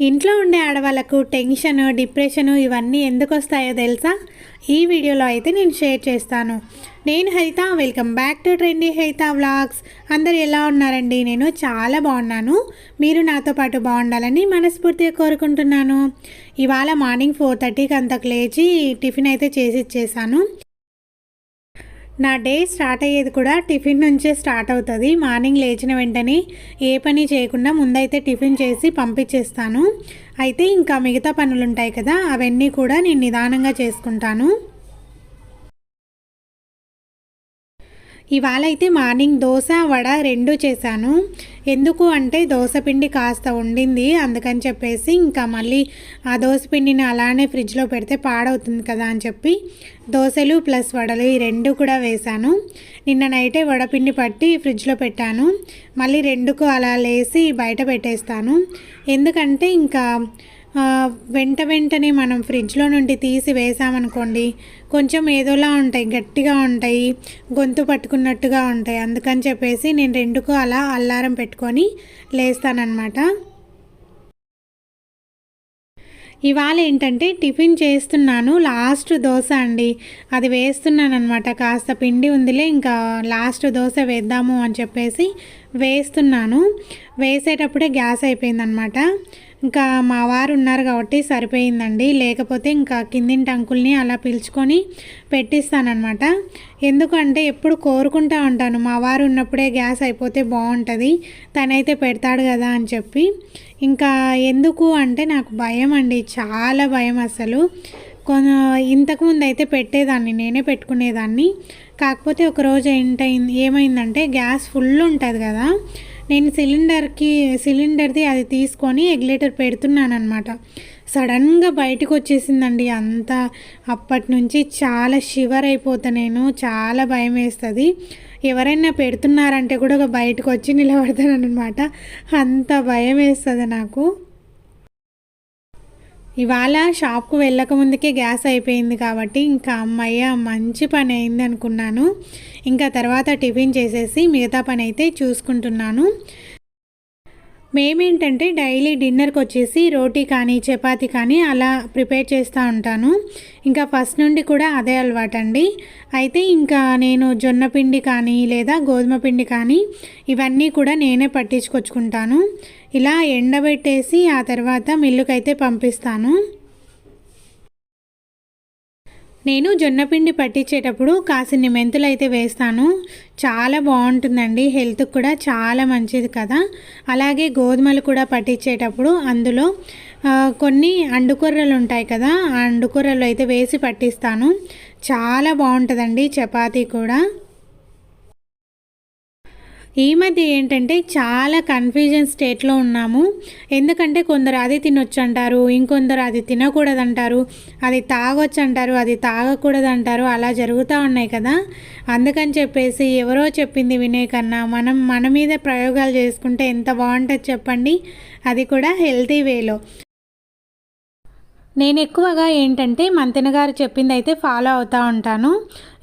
ఇంట్లో ఉండే ఆడవాళ్ళకు టెన్షన్ డిప్రెషన్ ఇవన్నీ ఎందుకు వస్తాయో తెలుసా? ఈ వీడియోలో అయితే నేను షేర్ చేస్తాను. నేను Haritha welcome back to trendy Haritha vlogs. అందరు ఎలా ఉన్నారండి? నేను చాలా బాగున్నాను. మీరు నాతో పాటు బాగుండాలని మనస్ఫూర్తిగా కోరుకుంటున్నాను. ఇవాళ మార్నింగ్ ఫోర్ థర్టీకి అంతకు లేచి టిఫిన్ అయితే చేసి ఇచ్చేసాను. నా డే స్టార్ట్ అయ్యేది కూడా టిఫిన్ నుంచే స్టార్ట్ అవుతుంది. మార్నింగ్ లేచిన వెంటనే ఏ పని చేయకుండా ముందైతే టిఫిన్ చేసి పంపించేస్తాను అయితే ఇంకా మిగతా పనులు ఉంటాయి కదా అవన్నీ కూడా నేను నిదానంగా చేసుకుంటాను. ఇవాళ అయితే మార్నింగ్ దోశ వడ రెండు చేశాను. ఎందుకు అంటే దోశ పిండి కాస్త ఉండింది అందుకని చెప్పేసి ఇంకా మళ్ళీ ఆ దోశ పిండిని అలానే ఫ్రిడ్జ్లో పెడితే పాడవుతుంది కదా అని చెప్పి దోశలు ప్లస్ వడలు ఈ రెండు కూడా వేశాను. నిన్న నైటే వడపిండి పట్టి ఫ్రిడ్జ్లో పెట్టాను. మళ్ళీ రెండుకు అలా లేసి బయట పెట్టేస్తాను. ఎందుకంటే ఇంకా వెంట వెంటనే మనం ఫ్రిడ్జ్లో నుండి తీసి వేసామనుకోండి కొంచెం ఏదోలా ఉంటాయి గట్టిగా ఉంటాయి గొంతు పట్టుకున్నట్టుగా ఉంటాయి. అందుకని చెప్పేసి నేను రెండుకు అలా అల్లారం పెట్టుకొని లేస్తానన్నమాట. ఇవాళ ఏంటంటే టిఫిన్ చేస్తున్నాను లాస్ట్ దోశ అండి. అది వేస్తున్నాను అనమాట కాస్త పిండి ఉందిలే ఇంకా లాస్ట్ దోశ వేద్దాము అని చెప్పేసి వేస్తున్నాను. వేసేటప్పుడే గ్యాస్ అయిపోయిందనమాట ఇంకా మా వారు ఉన్నారు కాబట్టి సరిపోయిందండి. లేకపోతే ఇంకా కిందింటి అంకుల్ని అలా పిలుచుకొని పెట్టిస్తానమాట ఎందుకంటే ఎప్పుడు కోరుకుంటా ఉంటాను. మా వారు ఉన్నప్పుడే గ్యాస్ అయిపోతే బాగుంటుంది. తనైతే పెడతాడు కదా అని చెప్పి. ఇంకా ఎందుకు అంటే నాకు భయం అండి. చాలా భయం అసలు. కొన ఇంతకుముందు అయితే పెట్టేదాన్ని నేనే పెట్టుకునేదాన్ని. కాకపోతే ఒకరోజు ఏంటైంది ఏమైందంటే గ్యాస్ ఫుల్ ఉంటుంది కదా నేను సిలిండర్కి సిలిండర్ది అది తీసుకొని ఎగ్లేటర్ పెడుతున్నాను అనమాట సడన్గా బయటకు వచ్చేసిందండి అంతా. అప్పటి నుంచి చాలా షివర్ అయిపోతా నేను చాలా భయం వేస్తుంది ఎవరైనా పెడుతున్నారంటే కూడా బయటకు వచ్చి నిలబడతాను అనమాట అంత భయం వేస్తుంది నాకు. ఇవాళ షాప్కు వెళ్ళక ముందుకే గ్యాస్ అయిపోయింది కాబట్టి ఇంకా అమ్మయ్య మంచి పని అయింది అనుకున్నాను. ఇంకా తర్వాత టిఫిన్ చేసేసి మిగతా పని అయితే చూసుకుంటున్నాను. మేమేంటంటే డైలీ డిన్నర్కి వచ్చేసి రోటీ కానీ చపాతి కానీ అలా ప్రిపేర్ చేస్తూ ఉంటాను. ఇంకా ఫస్ట్ నుండి కూడా అదే అలవాటండి. అయితే ఇంకా నేను జొన్న పిండి కానీ లేదా గోధుమ పిండి కానీ ఇవన్నీ కూడా నేనే పట్టించుకొచ్చుకుంటాను. ఇలా ఎండబెట్టేసి ఆ తర్వాత మిల్లుకైతే పంపిస్తాను. నేను జొన్నపిండి పట్టించేటప్పుడు కాసిన్ని మెంతులు అయితే వేస్తాను. చాలా బాగుంటుందండి. హెల్త్కి కూడా చాలా మంచిది కదా. అలాగే గోధుమలు కూడా పట్టించేటప్పుడు అందులో కొన్ని అండుకొర్రలు ఉంటాయి కదా ఆ అండుకొర్రలు అయితే వేసి పట్టిస్తాను. చాలా బాగుంటుందండి చపాతీ కూడా. ఈ మధ్య ఏంటంటే చాలా కన్ఫ్యూజన్ స్టేట్లో ఉన్నాము. ఎందుకంటే కొందరు అది తినొచ్చు అంటారు ఇంకొందరు అది తినకూడదు అంటారు అది తాగొచ్చు అంటారు అది తాగకూడదు అంటారు అలా జరుగుతూ ఉన్నాయి కదా. అందుకని చెప్పేసి ఎవరో చెప్పింది వినే కన్నా మనం మన మీద ప్రయోగాలు చేసుకుంటే ఎంత బాగుంటుంది చెప్పండి. అది కూడా హెల్తీ వేలో నేను ఎక్కువగా ఏంటంటే మంతెన గారు చెప్పింది అయితే ఫాలో అవుతూ ఉంటాను.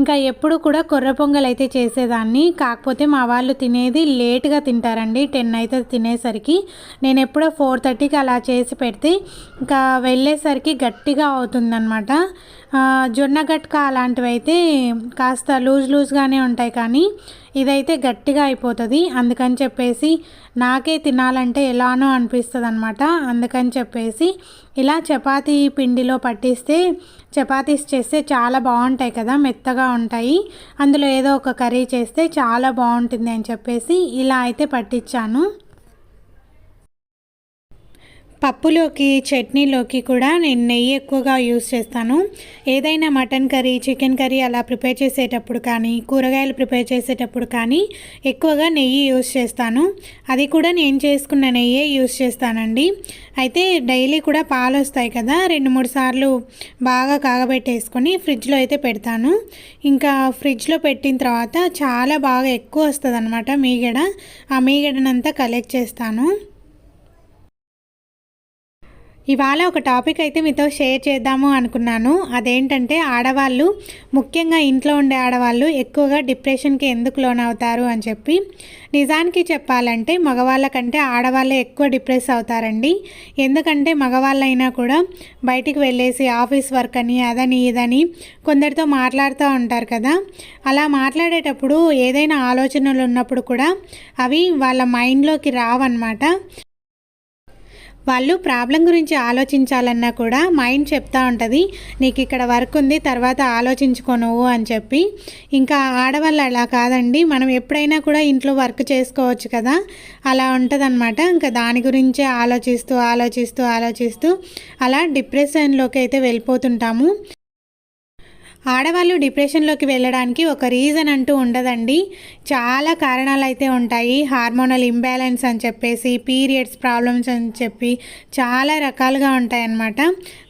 ఇంకా ఎప్పుడు కూడా కొర్ర పొంగల్ అయితే చేసేదాన్ని. కాకపోతే మా వాళ్ళు తినేది లేట్గా తింటారండి. టెన్ అయితే తినేసరికి. నేను ఎప్పుడో ఫోర్ థర్టీకి అలా చేసి పెడితే ఇంకా వెళ్ళేసరికి గట్టిగా అవుతుందన్నమాట. జొన్న గట్క అలాంటివి అయితే కాస్త లూజ్ లూజ్గానే ఉంటాయి కానీ ఇదైతే గట్టిగా అయిపోతుంది. అందుకని చెప్పేసి నాకే తినాలంటే ఎలానో అనిపిస్తుంది అనమాట అందుకని చెప్పేసి ఇలా చపాతీ పిండిలో పట్టిస్తే చపాతీస్ చేస్తే చాలా బాగుంటాయి కదా మెత్తగా ఉంటాయి. అందులో ఏదో ఒక కర్రీ చేస్తే చాలా బాగుంటుంది అని చెప్పేసి ఇలా అయితే పట్టించాను. పప్పులోకి చట్నీలోకి కూడా నేను నెయ్యి ఎక్కువగా యూస్ చేస్తాను. ఏదైనా మటన్ కర్రీ చికెన్ కర్రీ అలా ప్రిపేర్ చేసేటప్పుడు కానీ కూరగాయలు ప్రిపేర్ చేసేటప్పుడు కానీ ఎక్కువగా నెయ్యి యూస్ చేస్తాను. అది కూడా నేను చేసుకున్న నెయ్యే యూస్ చేస్తానండి. అయితే డైలీ కూడా పాలు వస్తాయి కదా రెండు మూడు సార్లు బాగా కాగబెట్టేసుకొని ఫ్రిడ్జ్లో అయితే పెడతాను. ఇంకా ఫ్రిడ్జ్లో పెట్టిన తర్వాత చాలా బాగా ఎక్కువ వస్తుంది అనమాట మీగడ. ఆ మీగడనంతా కలెక్ట్ చేస్తాను. ఇవాళ ఒక టాపిక్ అయితే మీతో షేర్ చేద్దాము అనుకున్నాను. అదేంటంటే ఆడవాళ్ళు ముఖ్యంగా ఇంట్లో ఉండే ఆడవాళ్ళు ఎక్కువగా డిప్రెషన్కి ఎందుకు లోన్ అవుతారు అని చెప్పి. నిజానికి చెప్పాలంటే మగవాళ్ళ కంటే ఆడవాళ్ళే ఎక్కువ డిప్రెస్ అవుతారండి. ఎందుకంటే మగవాళ్ళైనా కూడా బయటికి వెళ్ళేసి ఆఫీస్ వర్క్ అని అదని ఇదని కొందరితో మాట్లాడుతూ ఉంటారు కదా. అలా మాట్లాడేటప్పుడు ఏదైనా ఆలోచనలు ఉన్నప్పుడు కూడా అవి వాళ్ళ మైండ్లోకి రావన్నమాట. వాళ్ళు ప్రాబ్లం గురించి ఆలోచించాలన్నా కూడా మైండ్ చెప్తా ఉంటుంది నీకు ఇక్కడ వర్క్ ఉంది తర్వాత ఆలోచించుకోనువు అని చెప్పి. ఇంకా ఆడవాళ్ళు అలా కాదండి మనం ఎప్పుడైనా కూడా ఇంట్లో వర్క్ చేసుకోవచ్చు కదా అలా ఉంటుందన్నమాట. ఇంకా దాని గురించే ఆలోచిస్తూ ఆలోచిస్తూ ఆలోచిస్తూ అలా డిప్రెషన్లోకి అయితే వెళ్ళిపోతుంటాము. ఆడవాళ్ళు డిప్రెషన్లోకి వెళ్ళడానికి ఒక రీజన్ అంటూ ఉండదండి. చాలా కారణాలు అయితే ఉంటాయి. హార్మోనల్ ఇంబ్యాలెన్స్ అని చెప్పేసి పీరియడ్స్ ప్రాబ్లమ్స్ అని చెప్పి చాలా రకాలుగా ఉంటాయన్నమాట.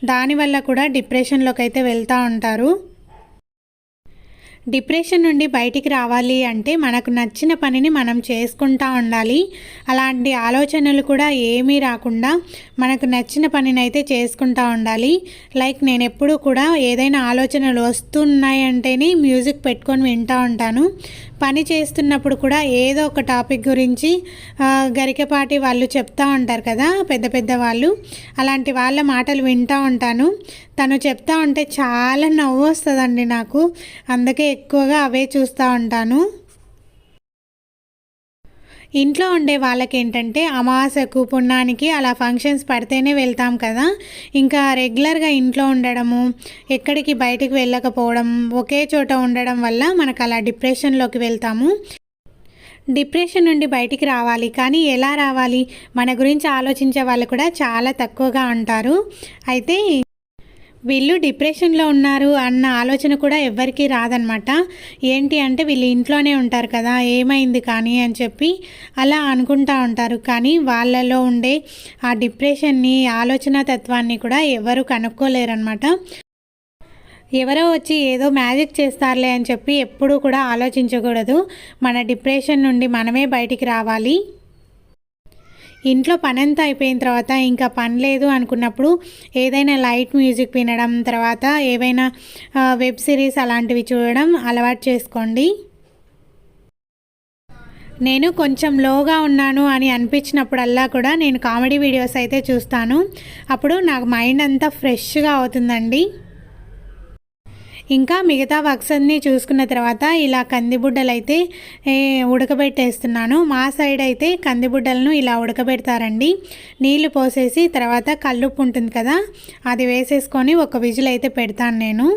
దానివల్ల కూడా డిప్రెషన్లోకి అయితే వెళ్తూ ఉంటారు. డిప్రెషన్ నుండి బయటికి రావాలి అంటే మనకు నచ్చిన పనిని మనం చేసుకుంటా ఉండాలి. అలాంటి ఆలోచనలు కూడా ఏమీ రాకుండా మనకు నచ్చిన పనిని అయితే చేసుకుంటా ఉండాలి. లైక్ నేను ఎప్పుడూ కూడా ఏదైనా ఆలోచనలు వస్తున్నాయంటేనే మ్యూజిక్ పెట్టుకొని వింటూ ఉంటాను. పని చేస్తున్నప్పుడు కూడా ఏదో ఒక టాపిక్ గురించి గరికపాటి వాళ్ళు చెప్తూ ఉంటారు కదా పెద్ద పెద్ద వాళ్ళు. అలాంటి వాళ్ళ మాటలు వింటూ ఉంటాను. తను చెప్తా ఉంటే చాలా నవ్వు వస్తుందండి నాకు. అందుకే ఎక్కువగా అవే చూస్తూ ఉంటాను. ఇంట్లో ఉండే వాళ్ళకి ఏంటంటే అమావాస్యకు పుణ్యానికి అలా ఫంక్షన్స్ పడితేనే వెళ్తాం కదా. ఇంకా రెగ్యులర్గా ఇంట్లో ఉండడము ఎక్కడికి బయటికి వెళ్ళకపోవడం ఒకే చోట ఉండడం వల్ల మనకు అలా డిప్రెషన్లోకి వెళ్తాము. డిప్రెషన్ నుండి బయటికి రావాలి. కానీ ఎలా రావాలి? మన గురించి ఆలోచించే వాళ్ళు కూడా చాలా తక్కువగా ఉంటారు. అయితే వీళ్ళు డిప్రెషన్లో ఉన్నారు అన్న ఆలోచన కూడా ఎవ్వరికీ రాదనమాట ఏంటి అంటే వీళ్ళు ఇంట్లోనే ఉంటారు కదా ఏమైంది కానీ అని చెప్పి అలా అనుకుంటా ఉంటారు. కానీ వాళ్ళలో ఉండే ఆ డిప్రెషన్ని ఆలోచన తత్వాన్ని కూడా ఎవరు కనుక్కోలేరనమాట ఎవరో వచ్చి ఏదో మ్యాజిక్ చేస్తారులే అని చెప్పి ఎప్పుడూ కూడా ఆలోచించకూడదు. మన డిప్రెషన్ నుండి మనమే బయటికి రావాలి. ఇంట్లో పనంతా అయిపోయిన తర్వాత ఇంకా పని లేదు అనుకున్నప్పుడు ఏదైనా లైట్ మ్యూజిక్ వినడం తర్వాత ఏవైనా వెబ్ సిరీస్ అలాంటివి చూడడం అలవాటు చేసుకోండి. నేను కొంచెం లోగా ఉన్నాను అని అనిపించినప్పుడల్లా కూడా నేను కామెడీ వీడియోస్ అయితే చూస్తాను. అప్పుడు నాకు మైండ్ అంతా ఫ్రెష్గా అవుతుందండి. ఇంకా మిగతా వర్క్స్ అన్నీ చూసుకున్న తర్వాత ఇలా కందిబుడ్డలు అయితే ఉడకబెట్టేస్తున్నాను. మా సైడ్ అయితే కందిబుడ్డలను ఇలా ఉడకబెడతారండి. నీళ్ళు పోసేసి తర్వాత కల్లుప్పు ఉంటుంది కదా అది వేసేసుకొని ఒక విజిల్ అయితే పెడతాను నేను.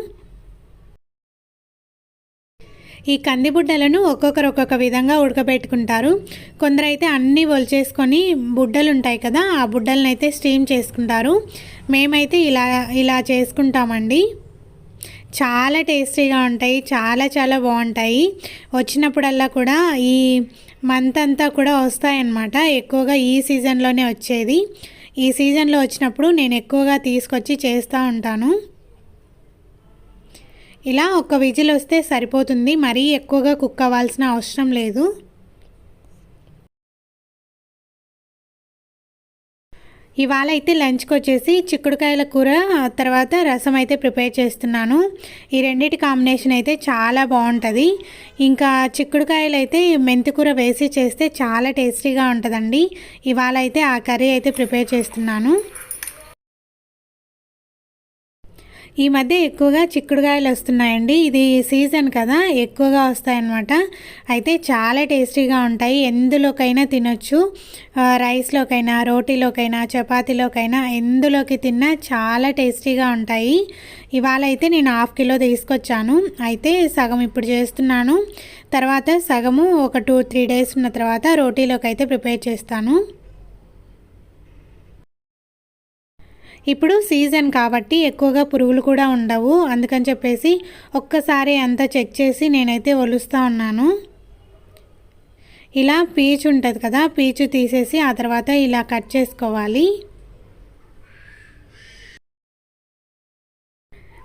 ఈ కందిబుడ్డలను ఒక్కొక్కరు ఒక్కొక్క విధంగా ఉడకబెట్టుకుంటారు. కొందరైతే అన్నీ ఒలిచేసుకొని బుడ్డలు ఉంటాయి కదా ఆ బుడ్డలను అయితే స్టీమ్ చేసుకుంటారు. మేమైతే ఇలా ఇలా చేసుకుంటామండి. చాలా టేస్టీగా ఉంటాయి చాలా చాలా బాగుంటాయి. వచ్చినప్పుడల్లా కూడా ఈ మంత్ అంతా కూడా వస్తాయన్నమాట. ఎక్కువగా ఈ సీజన్లోనే వచ్చేది. ఈ సీజన్లో వచ్చినప్పుడు నేను ఎక్కువగా తీసుకొచ్చి చేస్తూ ఉంటాను. ఇలా ఒక విజిల్ వస్తే సరిపోతుంది. మరీ ఎక్కువగా కుక్ అవ్వాల్సిన అవసరం లేదు. ఇవాళ అయితే లంచ్కి వచ్చేసి చిక్కుడుకాయల కూర తర్వాత రసం అయితే ప్రిపేర్ చేస్తున్నాను. ఈ రెండింటి కాంబినేషన్ అయితే చాలా బాగుంటుంది ఇంకా చిక్కుడుకాయలు అయితే మెంతికూర వేసి చేస్తే చాలా టేస్టీగా ఉంటుందండి. ఇవాళ అయితే ఆ కర్రీ అయితే ప్రిపేర్ చేస్తున్నాను. ఈ మధ్య ఎక్కువగా చిక్కుడుకాయలు వస్తున్నాయండి. ఇది సీజన్ కదా ఎక్కువగా వస్తాయన్నమాట. అయితే చాలా టేస్టీగా ఉంటాయి. ఎందులోకైనా తినొచ్చు. రైస్లోకైనా రోటీలోకైనా చపాతీలోకైనా ఎందులోకి తిన్నా చాలా టేస్టీగా ఉంటాయి. ఇవాళ అయితే నేను హాఫ్ కిలో తీసుకొచ్చాను. అయితే సగం ఇప్పుడు చేస్తున్నాను. తర్వాత సగము ఒక టూ త్రీ డేస్ ఉన్న తర్వాత రోటీలోకి అయితే ప్రిపేర్ చేస్తాను. ఇప్పుడు సీజన్ కాబట్టి ఎక్కువగా పురుగులు కూడా ఉండవు. అందుకని చెప్పేసి ఒక్కసారి అంతా చెక్ చేసి నేనైతే ఒలుస్తూ ఉన్నాను. ఇలా పీచు ఉంటుంది కదా పీచు తీసేసి ఆ తర్వాత ఇలా కట్ చేసుకోవాలి.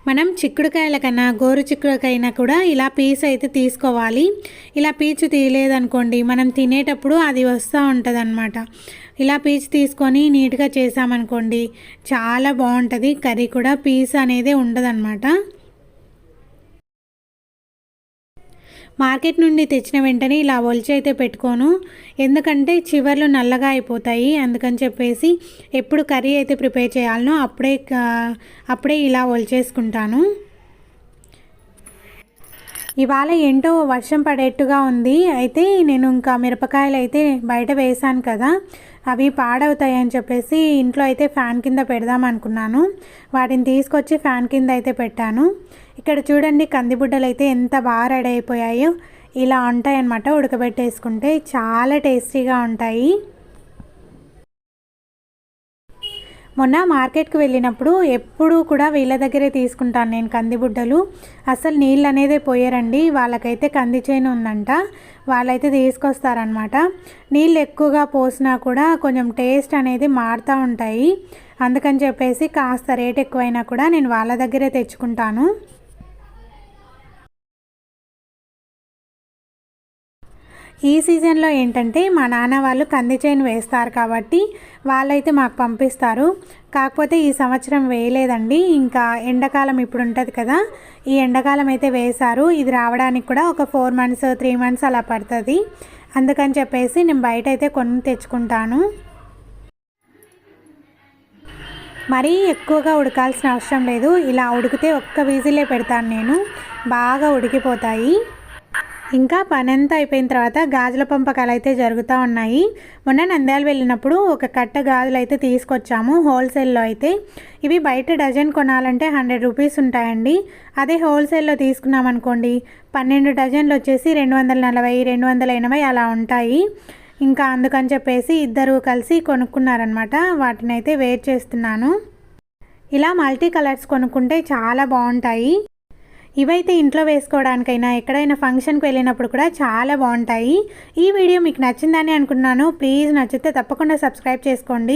మనం చిక్కుడుకాయల కన్నా గోరు చిక్కుడుకైనా కూడా ఇలా పీస్ అయితే తీసుకోవాలి. ఇలా పీచు తీయలేదనుకోండి మనం తినేటప్పుడు అది వస్తూ ఉంటుంది ఇలా పీచ్ తీసుకొని నీట్గా చేసామనుకోండి చాలా బాగుంటుంది కర్రీ కూడా పీస్ అనేది ఉండదన్నమాట. మార్కెట్ నుండి తెచ్చిన వెంటనే ఇలా ఒలిచి అయితే పెట్టుకోను. ఎందుకంటే చివర్లు నల్లగా అయిపోతాయి. అందుకని చెప్పేసి ఎప్పుడు కర్రీ అయితే ప్రిపేర్ చేయాలనో అప్పుడే అప్పుడే ఇలా ఒలిచేసుకుంటాను. ఇవాళ ఏంటో వర్షం పడేట్టుగా ఉంది. అయితే నేను ఇంకా మిరపకాయలు అయితే బయట వేసాను కదా. అవి పాడవుతాయి అని చెప్పేసి ఇంట్లో అయితే ఫ్యాన్ కింద పెడదాం అనుకున్నాను. వాటిని తీసుకొచ్చి ఫ్యాన్ కింద అయితే పెట్టాను. ఇక్కడ చూడండి కందిబుడ్డలు అయితే ఎంత బాగా రెడీ అయిపోయాయో. ఇలా ఉంటాయన్నమాట ఉడకబెట్టేసుకుంటే. చాలా టేస్టీగా ఉంటాయి. మొన్న మార్కెట్కి వెళ్ళినప్పుడు ఎప్పుడూ కూడా వీళ్ళ దగ్గరే తీసుకుంటాను నేను కందిబుడ్డలు అసలు నీళ్ళు అనేది పోయారండి. వాళ్ళకైతే కంది చేను ఉందంట. వాళ్ళైతే తీసుకొస్తారనమాట నీళ్ళు ఎక్కువగా పోసినా కూడా కొంచెం టేస్ట్ అనేది మారుతూ ఉంటాయి. అందుకని చెప్పేసి కాస్త రేట్ ఎక్కువైనా కూడా నేను వాళ్ళ దగ్గరే తెచ్చుకుంటాను. ఈ సీజన్లో ఏంటంటే మా నాన్న వాళ్ళు కంది చేను వేస్తారు కాబట్టి వాళ్ళైతే మాకు పంపిస్తారు. కాకపోతే ఈ సంవత్సరం వేయలేదండి. ఇంకా ఎండాకాలం ఇప్పుడు ఉంటుంది కదా ఈ ఎండాకాలం అయితే వేశారు. ఇది రావడానికి కూడా ఒక ఫోర్ మంత్స్ త్రీ మంత్స్ అలా పడుతుంది. అందుకని చెప్పేసి నేను బయట అయితే కొన్ని తెచ్చుకుంటాను. మరీ ఎక్కువగా ఉడకాల్సిన అవసరం లేదు. ఇలా ఉడికితే ఒక్క వీజిలే పెడతాను నేను. బాగా ఉడికిపోతాయి. ఇంకా పని అంతా అయిపోయిన తర్వాత గాజుల పంపకాలు అయితే జరుగుతూ ఉన్నాయి. మొన్న నంద్యాల వెళ్ళినప్పుడు ఒక కట్ట గాజులు అయితే తీసుకొచ్చాము హోల్సేల్లో అయితే. ఇవి బయట డజన్ కొనాలంటే హండ్రెడ్ రూపీస్ ఉంటాయండి. అదే హోల్సేల్లో తీసుకున్నాం అనుకోండి పన్నెండు డజన్లు వచ్చేసి రెండు వందల నలభై రెండు వందల ఎనభై అలా ఉంటాయి. ఇంకా అందుకని చెప్పేసి ఇద్దరు కలిసి కొనుక్కున్నారనమాట వాటిని అయితే వేర్ చేస్తున్నాను. ఇలా మల్టీ కలర్స్ కొనుక్కుంటే చాలా బాగుంటాయి. ఇవైతే ఇంట్లో వేసుకోవడానికైనా ఎక్కడైనా ఫంక్షన్కి వెళ్ళినప్పుడు కూడా చాలా బాగుంటాయి. ఈ వీడియో మీకు నచ్చిందని అనుకున్నాను ప్లీజ్ నచ్చితే తప్పకుండా సబ్స్క్రైబ్ చేసుకోండి.